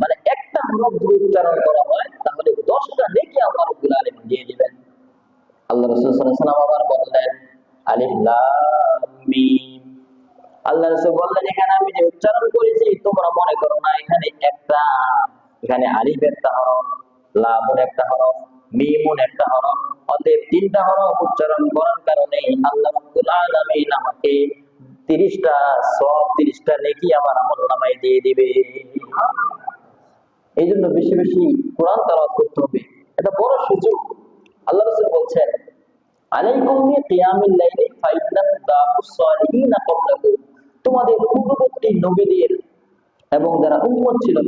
মানে একটা হরফ উচ্চারণ করা হয়, তাহলে দশটা নেকি আল্লাহ রব্বুল আলামিন দিয়ে দিবেন। আল্লাহ রাসূল আবার বললেন, আলিফ আল্লাহ রাসূল বললেন, এখানে আমি যে উচ্চারণ করেছি, তোমরা মনে করো না, এখানে একটা, এখানে আলিফ একটা হরফ একটা হরফ, মিমুন একটা হরফ। অতএব তিনটা হরফ উচ্চারণ করার কারণে আল্লাহ রাব্বুল আলামিন আমাকে তিরিশটা, সব তিরিশটা নেকি আমার আমল নামায় দিয়ে দিবে। এই জন্য বেশি বেশি কোরআন তালাওয়াত করতে হবে। এটা বড় সুযোগ। আল্লাহ রাসূল বলছেন এবং যারা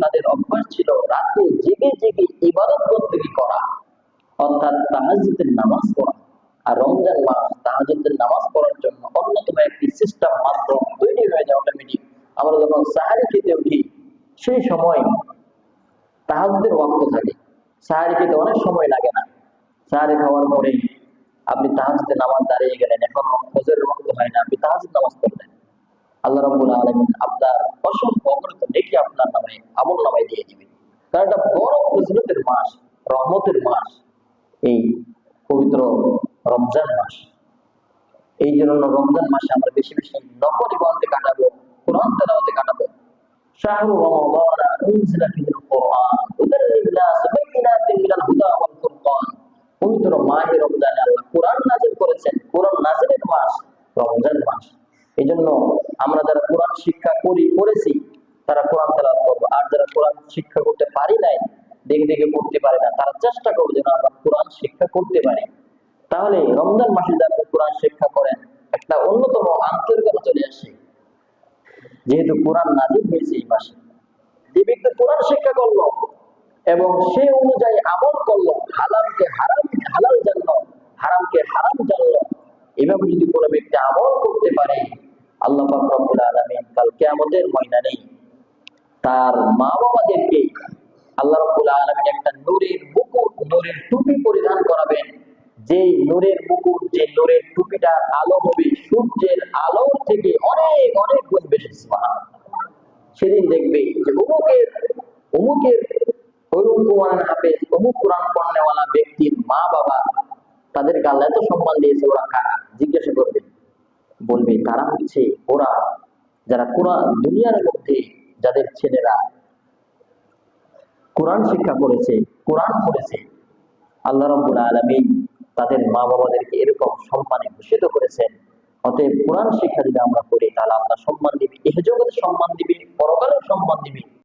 তাদের অভ্যাস ছিল রাতে জেগে জেগে করা, অর্থাৎ নামাজ পড়া। আর রমজান মাস নামাজ পড়ার জন্য সিস্টেম মাধ্যম তৈরি হয়ে যায় অটোমেটিক আমরা যখন সাহারি খেতে উঠি, সেই সময় তাহাজুদের ওয়াক্ত থাকে। সাহারি খেতে অনেক সময় লাগে না। সাহারি খাওয়ার পরে আপনি তাহাজুদের নামাজ দাঁড়িয়ে গেলেন, এখন ফজরের ওয়াক্ত হয় না, আপনি তাহাজুদ নামাজ পড়লেন। আল্লাহ রাব্বুল আলামিন আপনার অসংখ্য অগণিত নেকি আপনার নামে আমল নামায় দিয়ে দিবেন। কারণ এটা বড় ফজিলতের মাস, রহমতের মাস, এই পবিত্র রমজান মাস। এই জন্য রমজান মাসে আমরা বেশি বেশি নফল ইবাদতে কাটাবো, কোরআন তেলাওয়াতে কাটাবো। পবিত্র রমজানে আল্লাহ কোরআন করেছেন, কোরআন মাস, রমজান মাস। এই জন্য আমরা যারা কোরআন শিক্ষা করি, করেছি, তারা কোরআন তেলাওয়াত করব। আর যারা কোরআন শিক্ষা করতে পারি নাই, দেখে দেখে পড়তে পারে না, তারা চেষ্টা করবে যেন আমরা কোরআন শিক্ষা করতে পারি। তাহলে রমজান মাসে যারা কোরআন শিক্ষা করেন, একটা অন্যতম আন্তরিকতা চলে আসে। যেহেতু কোরআন নাজিল হয়েছে এই মাসে। যে ব্যক্তি কোরআন শিক্ষা করল এবং সে অনুযায়ী আমল করল, হালালকে হারাম, হালাল জানলো, হারামকে হারাম জানলো, এভাবে যদি কোনো ব্যক্তি আমল করতে পারে, আল্লাহ পাক রব্বুল আলামিন কাল কিয়ামতের ময়দানে তার মা বাবাদেরকে আল্লাহ রব্বুল আলামিন একটা নূরের মুকুট, নূরের টুপি পরিধান করাবেন। যেই নূরের মুকুট যে নূরের টুপিটার আলো হবে, সূর্যের আলোর থেকে অনেক অনেক গুণ বেশি। সেদিন দেখবে যে অমুকের অমুকের অরুণ কুমার হাফেজ, অমুক কোরআন পড়নেওয়ালা ব্যক্তির মা বাবা এত সম্মান দিয়েছে, ওরা কারা জিজ্ঞাসা করবে বলবে, তারা হচ্ছে, ওরা যারা কোরআন, দুনিয়ার মধ্যে যাদের ছেলেরা কোরআন শিক্ষা করেছে, কোরআন পড়েছে, আল্লাহ রব্বুল তাদের মা বাবাদেরকে এরকম সম্মানে ভূষিত করেছেন। অতএব কোরআন শিক্ষা যদি আমরা করি, তাহলে আমরা সম্মান দিবি এহ জগতে সম্মান দিবে পরকালেও সম্মান দিবে।